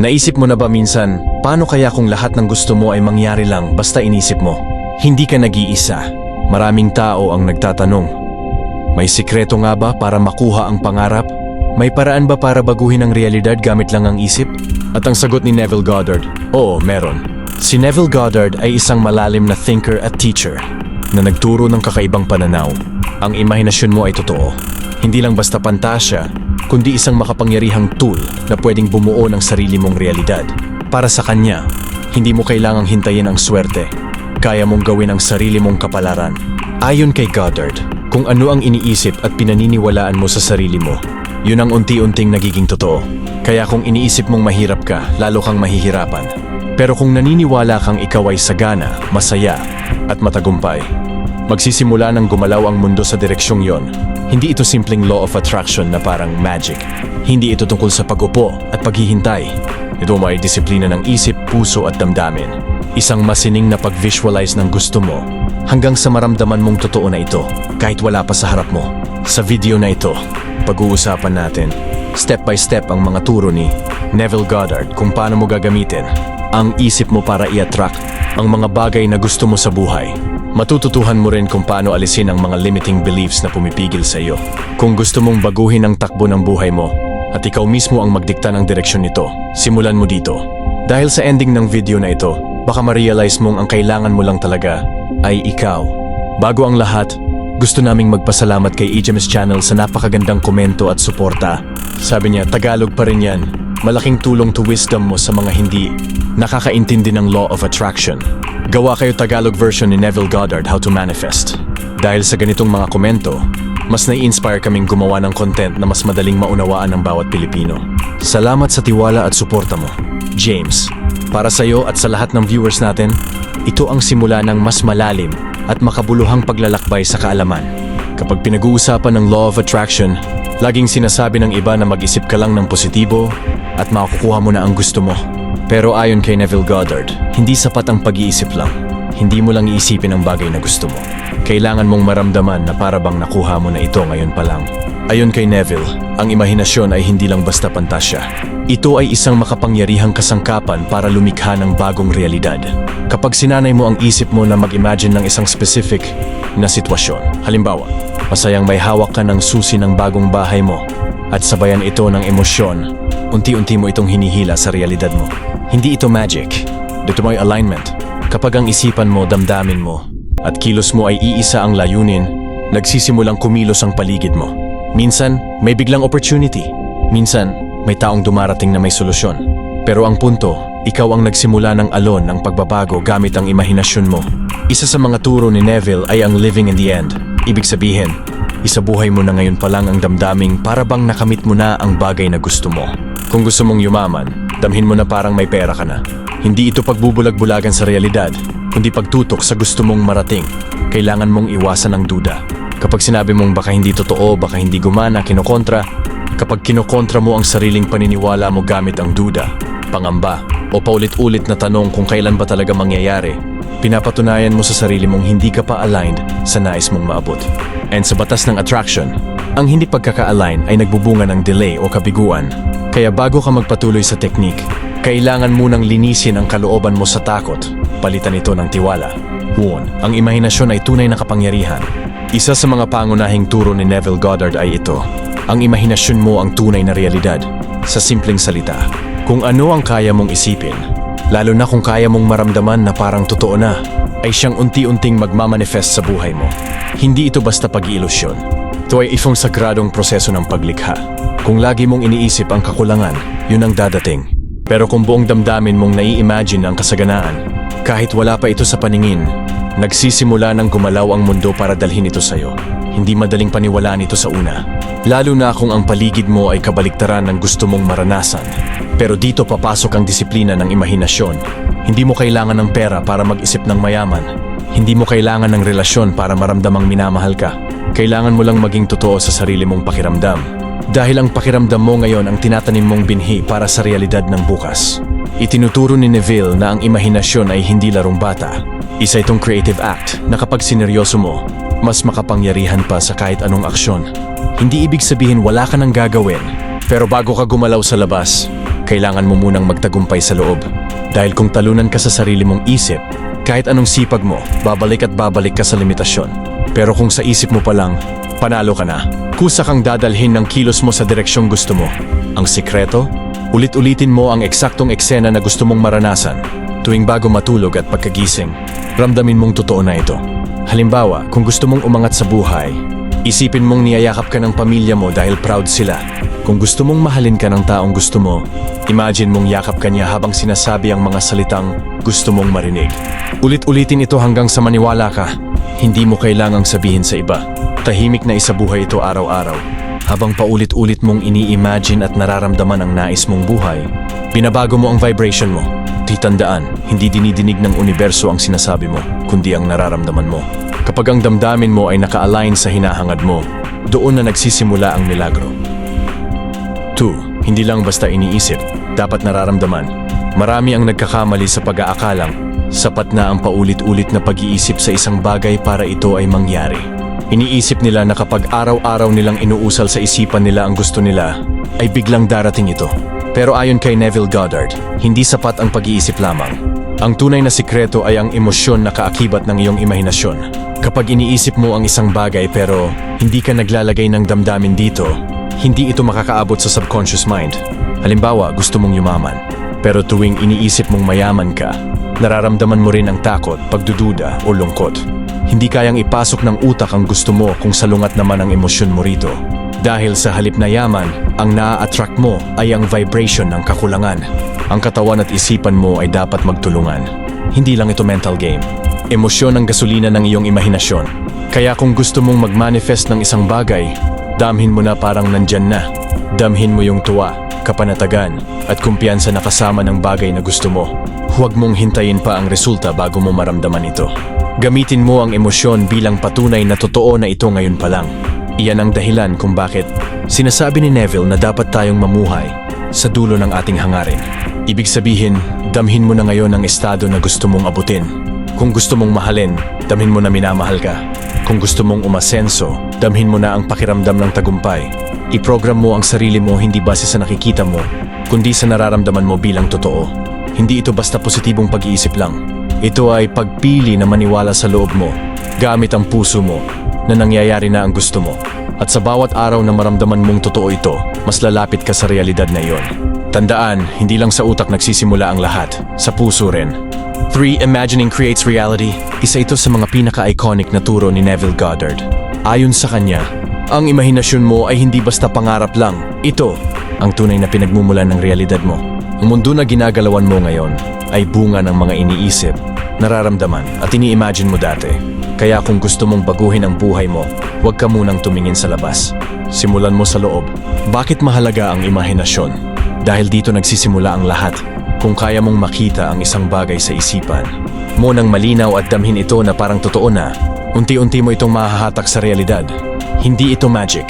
Naisip mo na ba minsan, paano kaya kung lahat ng gusto mo ay mangyari lang basta inisip mo? Hindi ka nag-iisa. Maraming tao ang nagtatanong. May sikreto nga ba para makuha ang pangarap? May paraan ba para baguhin ang realidad gamit lang ang isip? At ang sagot ni Neville Goddard, oo, meron. Si Neville Goddard ay isang malalim na thinker at teacher na nagturo ng kakaibang pananaw. Ang imahinasyon mo ay totoo. Hindi lang basta pantasya, kundi isang makapangyarihang tool na pwedeng bumuo ng sarili mong realidad. Para sa kanya, hindi mo kailangang hintayin ang swerte. Kaya mong gawin ang sarili mong kapalaran. Ayon kay Goddard, kung ano ang iniisip at pinaniniwalaan mo sa sarili mo, yun ang unti-unting nagiging totoo. Kaya kung iniisip mong mahirap ka, lalo kang mahihirapan. Pero kung naniniwala kang ikaw ay sagana, masaya, at matagumpay, magsisimula ng gumalaw ang mundo sa direksyong yon. Hindi ito simpleng law of attraction na parang magic. Hindi ito tungkol sa pag-upo at paghihintay. Ito may disiplina ng isip, puso at damdamin. Isang masining na pag-visualize ng gusto mo hanggang sa maramdaman mong totoo na ito kahit wala pa sa harap mo. Sa video na ito, pag-uusapan natin step by step ang mga turo ni Neville Goddard kung paano mo gagamitin ang isip mo para i-attract ang mga bagay na gusto mo sa buhay. Matututuhan mo rin kung paano alisin ang mga limiting beliefs na pumipigil sa iyo. Kung gusto mong baguhin ang takbo ng buhay mo at ikaw mismo ang magdikta ng direksyon nito, simulan mo dito. Dahil sa ending ng video na ito, baka ma-realize mong ang kailangan mo lang talaga ay ikaw. Bago ang lahat, gusto naming magpasalamat kay EGMS Channel sa napakagandang komento at suporta. Sabi niya, Tagalog pa rin yan. Malaking tulong to wisdom mo sa mga hindi nakakaintindi ng Law of Attraction. Gawa kayo Tagalog version ni Neville Goddard How to Manifest. Dahil sa ganitong mga komento, mas nai-inspire kaming gumawa ng content na mas madaling maunawaan ng bawat Pilipino. Salamat sa tiwala at suporta mo. James, para sa iyo at sa lahat ng viewers natin, ito ang simula ng mas malalim at makabuluhang paglalakbay sa kaalaman. Kapag pinag-uusapan ng Law of Attraction, laging sinasabi ng iba na mag-isip ka lang ng positibo at makukuha mo na ang gusto mo. Pero ayon kay Neville Goddard, hindi sapat ang pag-iisip lang. Hindi mo lang iisipin ang bagay na gusto mo. Kailangan mong maramdaman na para bang nakuha mo na ito ngayon pa lang. Ayon kay Neville, ang imahinasyon ay hindi lang basta pantasya. Ito ay isang makapangyarihang kasangkapan para lumikha ng bagong realidad. Kapag sinanay mo ang isip mo na mag-imagine ng isang specific na sitwasyon, halimbawa, masayang may hawak ka ng susi ng bagong bahay mo at sabayan ito ng emosyon, unti-unti mo itong hinihila sa realidad mo. Hindi ito magic. Dito may alignment. Kapag ang isipan mo, damdamin mo, at kilos mo ay iisa ang layunin, nagsisimulang kumilos ang paligid mo. Minsan, may biglang opportunity. Minsan, may taong dumarating na may solusyon. Pero ang punto, ikaw ang nagsimula ng alon ng pagbabago gamit ang imahinasyon mo. Isa sa mga turo ni Neville ay ang living in the end. Ibig sabihin, isabuhay mo na ngayon pa lang ang damdaming para bang nakamit mo na ang bagay na gusto mo. Kung gusto mong yumaman, damhin mo na parang may pera ka na. Hindi ito pagbubulag-bulagan sa realidad, kundi pagtutok sa gusto mong marating. Kailangan mong iwasan ang duda. Kapag sinabi mong baka hindi totoo, baka hindi gumana, kinokontra, kapag kinokontra mo ang sariling paniniwala mo gamit ang duda, pangamba, o paulit-ulit na tanong kung kailan ba talaga mangyayari, pinapatunayan mo sa sarili mong hindi ka pa aligned sa nais mong maabot. And sa batas ng attraction, ang hindi pagkaka-align ay nagbubunga ng delay o kabiguan. Kaya bago ka magpatuloy sa teknik, kailangan munang linisin ang kalooban mo sa takot, palitan ito ng tiwala. One, ang imahinasyon ay tunay na kapangyarihan. Isa sa mga pangunahing turo ni Neville Goddard ay ito. Ang imahinasyon mo ang tunay na realidad. Sa simpleng salita, kung ano ang kaya mong isipin, lalo na kung kaya mong maramdaman na parang totoo na, ay siyang unti-unting magmamanifest sa buhay mo. Hindi ito basta pag-iilusyon. Ito ay isang sagradong proseso ng paglikha. Kung lagi mong iniisip ang kakulangan, yun ang dadating. Pero kung buong damdamin mong nai-imagine ang kasaganaan, kahit wala pa ito sa paningin, nagsisimula ng gumalaw ang mundo para dalhin ito sa'yo. Hindi madaling paniwalaan ito sa una. Lalo na kung ang paligid mo ay kabaliktaran ng gusto mong maranasan. Pero dito papasok ang disiplina ng imahinasyon. Hindi mo kailangan ng pera para mag-isip ng mayaman. Hindi mo kailangan ng relasyon para maramdamang minamahal ka. Kailangan mo lang maging totoo sa sarili mong pakiramdam. Dahil ang pakiramdam mo ngayon ang tinatanim mong binhi para sa realidad ng bukas. Itinuturo ni Neville na ang imahinasyon ay hindi larong bata. Isa itong creative act na kapag sineryoso mo, mas makapangyarihan pa sa kahit anong aksyon. Hindi ibig sabihin wala ka nang gagawin, pero bago ka gumalaw sa labas, kailangan mo munang magtagumpay sa loob. Dahil kung talunan ka sa sarili mong isip, kahit anong sipag mo, babalik at babalik ka sa limitasyon. Pero kung sa isip mo pa lang, panalo ka na. Kusa kang dadalhin ng kilos mo sa direksyong gusto mo. Ang sikreto? Ulit-ulitin mo ang eksaktong eksena na gusto mong maranasan. Tuwing bago matulog at pagkagising, ramdamin mong totoo na ito. Halimbawa, kung gusto mong umangat sa buhay, isipin mong niyayakap ka ng pamilya mo dahil proud sila. Kung gusto mong mahalin ka ng taong gusto mo, imagine mong yakap ka niya habang sinasabi ang mga salitang gusto mong marinig. Ulit-ulitin ito hanggang sa maniwala ka. Hindi mo kailangang sabihin sa iba. Tahimik na isabuhay ito araw-araw. Habang paulit-ulit mong ini-imagine at nararamdaman ang nais mong buhay, binabago mo ang vibration mo. Titandaan, hindi dinidinig ng universo ang sinasabi mo, kundi ang nararamdaman mo. Kapag ang damdamin mo ay naka-align sa hinahangad mo, doon na nagsisimula ang milagro. 2. Hindi lang basta iniisip, dapat nararamdaman. Marami ang nagkakamali sa pag-aakalang sapat na ang paulit-ulit na pag-iisip sa isang bagay para ito ay mangyari. Iniisip nila na kapag araw-araw nilang inuusal sa isipan nila ang gusto nila, ay biglang darating ito. Pero ayon kay Neville Goddard, hindi sapat ang pag-iisip lamang. Ang tunay na sikreto ay ang emosyon na kaakibat ng iyong imahinasyon. Kapag iniisip mo ang isang bagay pero hindi ka naglalagay ng damdamin dito, hindi ito makakaabot sa subconscious mind. Halimbawa, gusto mong yumaman. Pero tuwing iniisip mong mayaman ka, nararamdaman mo rin ang takot, pagdududa o lungkot. Hindi kayang ipasok ng utak ang gusto mo kung salungat naman ang emosyon mo rito. Dahil sa halip na yaman, ang naa-attract mo ay ang vibration ng kakulangan. Ang katawan at isipan mo ay dapat magtulungan. Hindi lang ito mental game. Emosyon ang gasolina ng iyong imahinasyon. Kaya kung gusto mong mag-manifest ng isang bagay, damhin mo na parang nandyan na. Damhin mo yung tuwa, kapanatagan, at kumpiyansa na kasama ng bagay na gusto mo. Huwag mong hintayin pa ang resulta bago mo maramdaman ito. Gamitin mo ang emosyon bilang patunay na totoo na ito ngayon pa lang. Iyan ang dahilan kung bakit sinasabi ni Neville na dapat tayong mamuhay sa dulo ng ating hangarin. Ibig sabihin, damhin mo na ngayon ang estado na gusto mong abutin. Kung gusto mong mahalin, damhin mo na minamahal ka. Kung gusto mong umasenso, damhin mo na ang pakiramdam ng tagumpay. I-program mo ang sarili mo hindi base sa nakikita mo, kundi sa nararamdaman mo bilang totoo. Hindi ito basta positibong pag-iisip lang. Ito ay pagpili na maniwala sa loob mo, gamit ang puso mo, na nangyayari na ang gusto mo. At sa bawat araw na maramdaman mong totoo ito, mas lalapit ka sa realidad na iyon. Tandaan, hindi lang sa utak nagsisimula ang lahat, sa puso rin. 3. Imagining creates reality. Isa ito sa mga pinaka-iconic na turo ni Neville Goddard. Ayon sa kanya, ang imahinasyon mo ay hindi basta pangarap lang. Ito, ang tunay na pinagmumulan ng realidad mo. Ang mundo na ginagalawan mo ngayon ay bunga ng mga iniisip, nararamdaman at ini-imagine mo dati. Kaya kung gusto mong baguhin ang buhay mo, huwag ka munang tumingin sa labas. Simulan mo sa loob. Bakit mahalaga ang imahinasyon? Dahil dito nagsisimula ang lahat. Kung kaya mong makita ang isang bagay sa isipan, mo nang malinaw at damhin ito na parang totoo na, unti-unti mo itong mahahatak sa realidad. Hindi ito magic.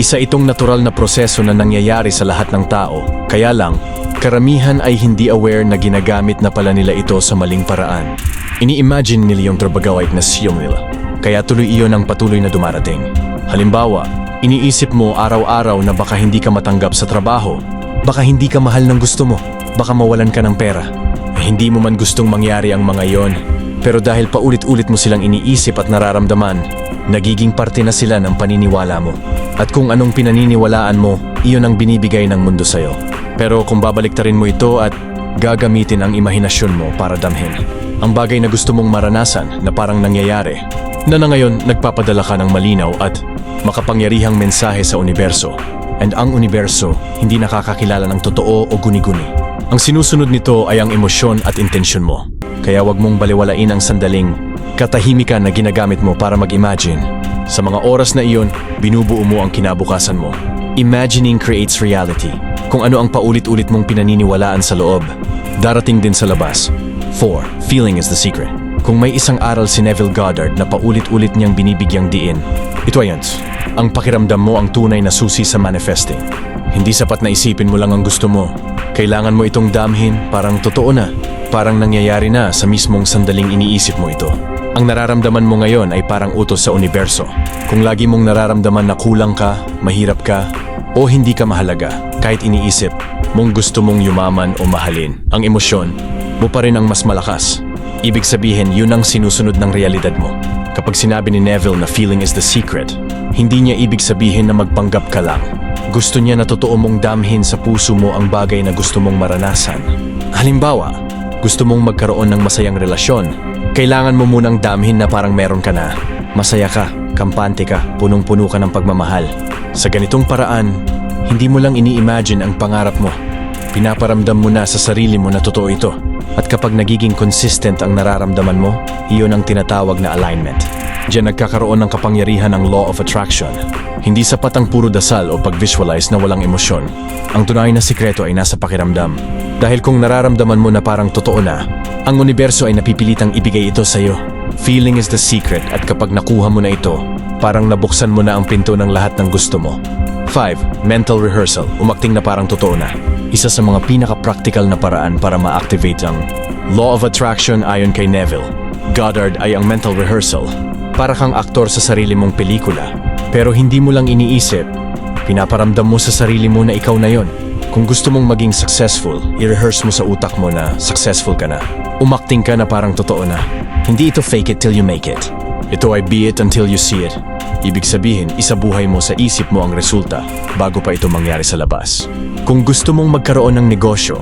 Isa itong natural na proseso na nangyayari sa lahat ng tao. Kaya lang, karamihan ay hindi aware na ginagamit na pala nila ito sa maling paraan. Ini-imagine nila yung trabagawait na siyong nila. Kaya tuloy iyon ang patuloy na dumarating. Halimbawa, iniisip mo araw-araw na baka hindi ka matanggap sa trabaho, baka hindi ka mahal ng gusto mo, baka mawalan ka ng pera. Eh, hindi mo man gustong mangyari ang mga yon, pero dahil paulit-ulit mo silang iniisip at nararamdaman, nagiging parte na sila ng paniniwala mo. At kung anong pinaniniwalaan mo, iyon ang binibigay ng mundo sa'yo. Pero kung babaliktarin mo ito at gagamitin ang imahinasyon mo para damhin, ang bagay na gusto mong maranasan na parang nangyayari, na na ngayon nagpapadala ka ng malinaw at makapangyarihang mensahe sa universo. And ang universo hindi nakakakilala ng totoo o guni-guni. Ang sinusunod nito ay ang emosyon at intensyon mo. Kaya wag mong baliwalain ang sandaling katahimikan na ginagamit mo para mag-imagine. Sa mga oras na iyon, binubuo mo ang kinabukasan mo. Imagining creates reality. Kung ano ang paulit-ulit mong pinaniniwalaan sa loob, darating din sa labas. 4. Feeling is the secret. Kung may isang aral si Neville Goddard na paulit-ulit niyang binibigyang diin, ito ay yan. Ang pakiramdam mo ang tunay na susi sa manifesting. Hindi sapat na isipin mo lang ang gusto mo. Kailangan mo itong damhin parang totoo na. Parang nangyayari na sa mismong sandaling iniisip mo ito. Ang nararamdaman mo ngayon ay parang utos sa universo. Kung lagi mong nararamdaman na kulang ka, mahirap ka, o hindi ka mahalaga, kahit iniisip mong gusto mong yumaman o mahalin, ang emosyon mo pa rin ang mas malakas. Ibig sabihin, yun ang sinusunod ng realidad mo. Kapag sinabi ni Neville na feeling is the secret, hindi niya ibig sabihin na magpanggap ka lang. Gusto niya na totoo mong damhin sa puso mo ang bagay na gusto mong maranasan. Halimbawa, gusto mong magkaroon ng masayang relasyon, kailangan mo munang damhin na parang meron ka na. Masaya ka, kampante ka, punong-puno ka ng pagmamahal. Sa ganitong paraan, hindi mo lang ini-imagine ang pangarap mo. Pinaparamdam mo na sa sarili mo na totoo ito. At kapag nagiging consistent ang nararamdaman mo, iyon ang tinatawag na alignment. Diyan nagkakaroon ng kapangyarihan ang law of attraction. Hindi sapat ang puro dasal o pag-visualize na walang emosyon. Ang tunay na sikreto ay nasa pakiramdam. Dahil kung nararamdaman mo na parang totoo na, ang universo ay napipilitang ibigay ito sa iyo. Feeling is the secret at kapag nakuha mo na ito, parang nabuksan mo na ang pinto ng lahat ng gusto mo. 5. Mental rehearsal. Umakting na parang totoo na. Isa sa mga pinaka-practical na paraan para ma-activate ang Law of Attraction ayon kay Neville. Goddard ay ang mental rehearsal. Para kang aktor sa sarili mong pelikula. Pero hindi mo lang iniisip. Pinaparamdam mo sa sarili mo na ikaw na yon. Kung gusto mong maging successful, i-rehearse mo sa utak mo na successful ka na. Umakting ka na parang totoo na. Hindi ito fake it till you make it. Ito ay be it until you see it. Ibig sabihin, isabuhay mo sa isip mo ang resulta bago pa ito mangyari sa labas. Kung gusto mong magkaroon ng negosyo,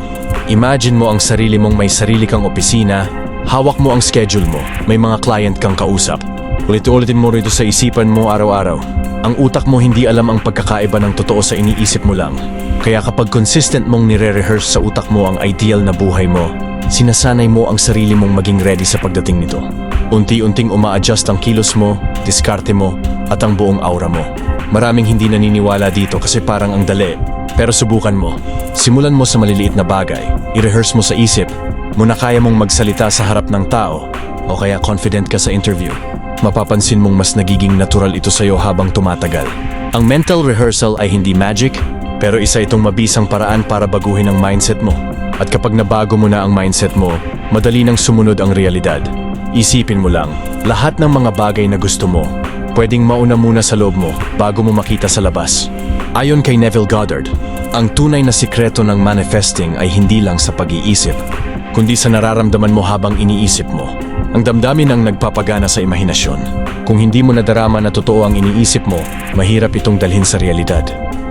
imagine mo ang sarili mong may sarili kang opisina, hawak mo ang schedule mo, may mga client kang kausap. Ulit-ulitin mo rito sa isipan mo araw-araw. Ang utak mo hindi alam ang pagkakaiba ng totoo sa iniisip mo lang. Kaya kapag consistent mong nire-rehearse sa utak mo ang ideal na buhay mo, sinasanay mo ang sarili mong maging ready sa pagdating nito. Unti-unting uma-adjust ang kilos mo, diskarte mo, at ang buong aura mo. Maraming hindi naniniwala dito kasi parang ang dali. Pero subukan mo. Simulan mo sa maliliit na bagay. I-rehearse mo sa isip. Muna kaya mong magsalita sa harap ng tao o kaya confident ka sa interview. Mapapansin mong mas nagiging natural ito sa'yo habang tumatagal. Ang mental rehearsal ay hindi magic, pero isa itong mabisang paraan para baguhin ang mindset mo. At kapag nabago mo na ang mindset mo, madali nang sumunod ang realidad. Isipin mo lang, lahat ng mga bagay na gusto mo, pwedeng mauna muna sa loob mo bago mo makita sa labas. Ayon kay Neville Goddard, ang tunay na sikreto ng manifesting ay hindi lang sa pag-iisip, kundi sa nararamdaman mo habang iniisip mo. Ang damdamin ang nagpapagana sa imahinasyon. Kung hindi mo nadarama na totoo ang iniisip mo, mahirap itong dalhin sa realidad.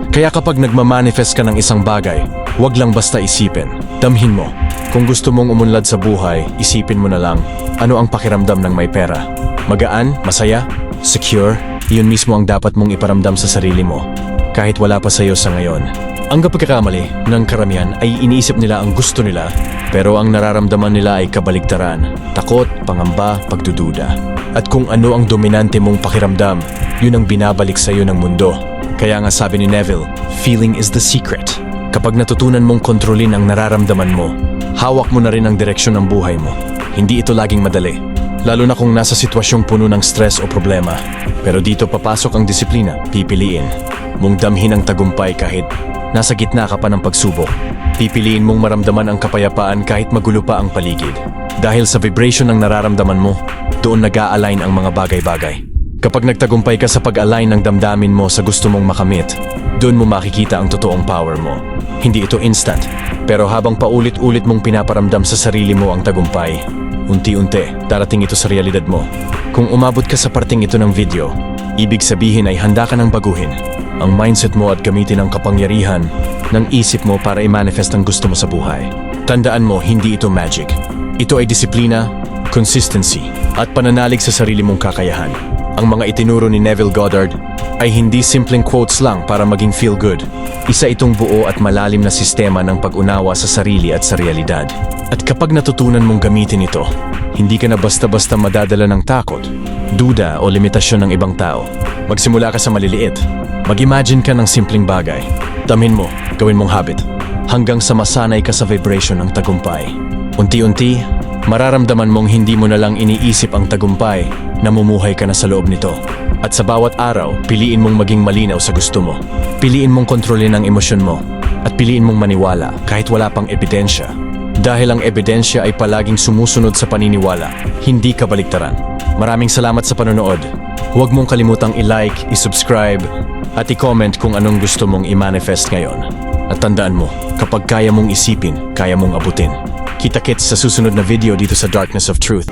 Kaya kapag nagmamanifest ka ng isang bagay, huwag lang basta isipin. Damhin mo. Kung gusto mong umunlad sa buhay, isipin mo na lang, ano ang pakiramdam ng may pera? Magaan? Masaya? Secure? Iyon mismo ang dapat mong iparamdam sa sarili mo. Kahit wala pa sa'yo sa ngayon. Ang kapagkakamali ng karamihan ay iniisip nila ang gusto nila, pero ang nararamdaman nila ay kabaligtaran, takot, pangamba, pagdududa. At kung ano ang dominante mong pakiramdam, yun ang binabalik sa'yo ng mundo. Kaya nga sabi ni Neville, feeling is the secret. Kapag natutunan mong kontrolin ang nararamdaman mo, hawak mo na rin ang direksyon ng buhay mo. Hindi ito laging madali. Lalo na kung nasa sitwasyong puno ng stress o problema. Pero dito papasok ang disiplina, pipiliin. Mong damhin ang tagumpay kahit nasa gitna ka pa ng pagsubok. Pipiliin mong maramdaman ang kapayapaan kahit magulo pa ang paligid. Dahil sa vibration ng nararamdaman mo, doon nag-a-align ang mga bagay-bagay. Kapag nagtagumpay ka sa pag-align ng damdamin mo sa gusto mong makamit, doon mo makikita ang totoong power mo. Hindi ito instant, pero habang paulit-ulit mong pinaparamdam sa sarili mo ang tagumpay, unti-unti darating ito sa realidad mo. Kung umabot ka sa parting ito ng video, ibig sabihin ay handa ka ng baguhin ang mindset mo at gamitin ang kapangyarihan ng isip mo para i-manifest ang gusto mo sa buhay. Tandaan mo, hindi ito magic. Ito ay disiplina, consistency, at pananalig sa sarili mong kakayahan. Ang mga itinuro ni Neville Goddard ay hindi simpleng quotes lang para maging feel good. Isa itong buo at malalim na sistema ng pag-unawa sa sarili at sa realidad. At kapag natutunan mong gamitin ito, hindi ka na basta-basta madadala ng takot, duda o limitasyon ng ibang tao. Magsimula ka sa maliliit. Mag-imagine ka ng simpleng bagay. Damhin mo, gawin mong habit. Hanggang sa masanay ka sa vibration ng tagumpay. Unti-unti, mararamdaman mong hindi mo na lang iniisip ang tagumpay, namumuhay ka na sa loob nito. At sa bawat araw, piliin mong maging malinaw sa gusto mo. Piliin mong kontrolin ang emosyon mo. At piliin mong maniwala kahit wala pang ebidensya. Dahil ang ebidensya ay palaging sumusunod sa paniniwala, hindi kabaliktaran. Maraming salamat sa panonood. Huwag mong kalimutang i-like, i-subscribe, at i-comment kung anong gusto mong i-manifest ngayon. At tandaan mo, kapag kaya mong isipin, kaya mong abutin. Kita-kits sa susunod na video dito sa Darkness of Truth.